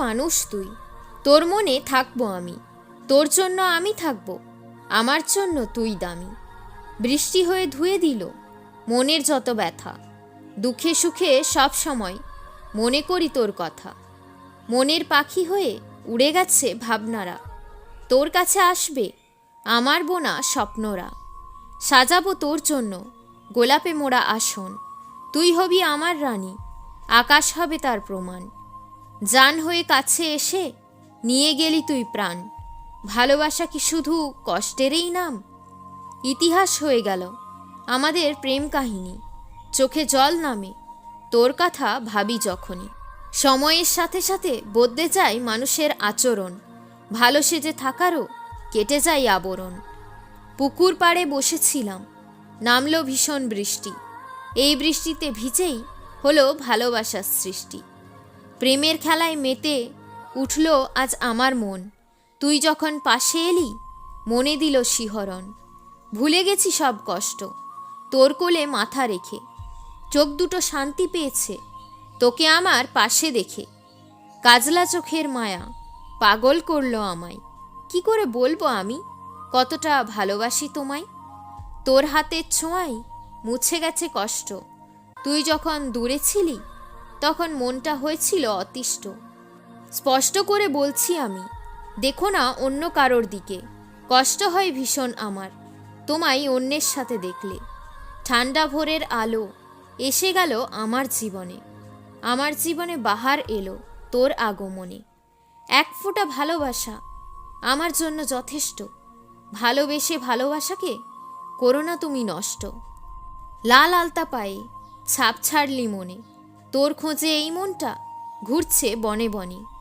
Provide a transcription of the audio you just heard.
মানুষ তুই। তোর মনে থাকব আমি। তোর জন্য আমি থাকব। আমার জন্য তুই দামি। বৃষ্টি হয়ে ধুয়ে দিল মনের যত ব্যথা। দুঃখে সুখে সব সময় মনে করি তোর কথা। মনের পাখি হয়ে উড়ে গেছে ভাবনারা। তোর কাছে আসবে আমার বোনা স্বপ্নরা। সাজাবো তোর জন্য গোলাপে মোড়া আসন। তুই হবি আমার রানী। আকাশ হবে তার প্রমাণ। জান হয়ে কাছে এসে নিয়ে গেলি তুই প্রাণ। ভালোবাসা কি শুধু কষ্টেরই নাম? ইতিহাস হয়ে গেল আমাদের প্রেম কাহিনী। চোখে জল নামে, তোর কথা ভাবি যখনই। সময়ের সাথে সাথে বদলে যায় মানুষের আচরণ। ভালো সেজে থাকারও কেটে যায় আবরণ। পুকুর পাড়ে বসেছিলাম, নামলো ভীষণ বৃষ্টি। এই বৃষ্টিতে ভিজেই হলো ভালোবাসার সৃষ্টি। প্রেমের খেলায় মেতে উঠল আজ আমার মন। তুই যখন পাশে এলি, মনে দিল শিহরণ। ভুলে গেছি সব কষ্ট, তোর কোলে মাথা রেখে। চোখ দুটো শান্তি পেয়েছে, তোকে আমার পাশে দেখে। কাজলা চোখের মায়া, পাগল করল আমায়। কি করে বলব আমি? কতটা ভালোবাসি তোমায়? তোর হাতের ছোঁয়ায় মুছে গেছে কষ্ট। তুই যখন দূরে ছিলি তখন মনটা হয়েছিল অতিষ্ঠ। স্পষ্ট করে বলছি আমি, দেখো না অন্য কারোর দিকে। কষ্ট হয় ভীষণ আমার, তোমায় অন্যের সাথে দেখলে। ঠান্ডা ভোরের আলো, এসে গেল আমার জীবনে। আমার জীবনে বাহার এলো তোর আগমনে। এক ফোঁটা ভালোবাসা আমার জন্য যথেষ্ট। ভালোবেসে ভালোবাসাকে করো না তুমি নষ্ট। লাল আলতা পায়ে ছাপ ছাড়লি মনে। তোর খোঁজে এই মনটা? ঘুরছে বনে বনে।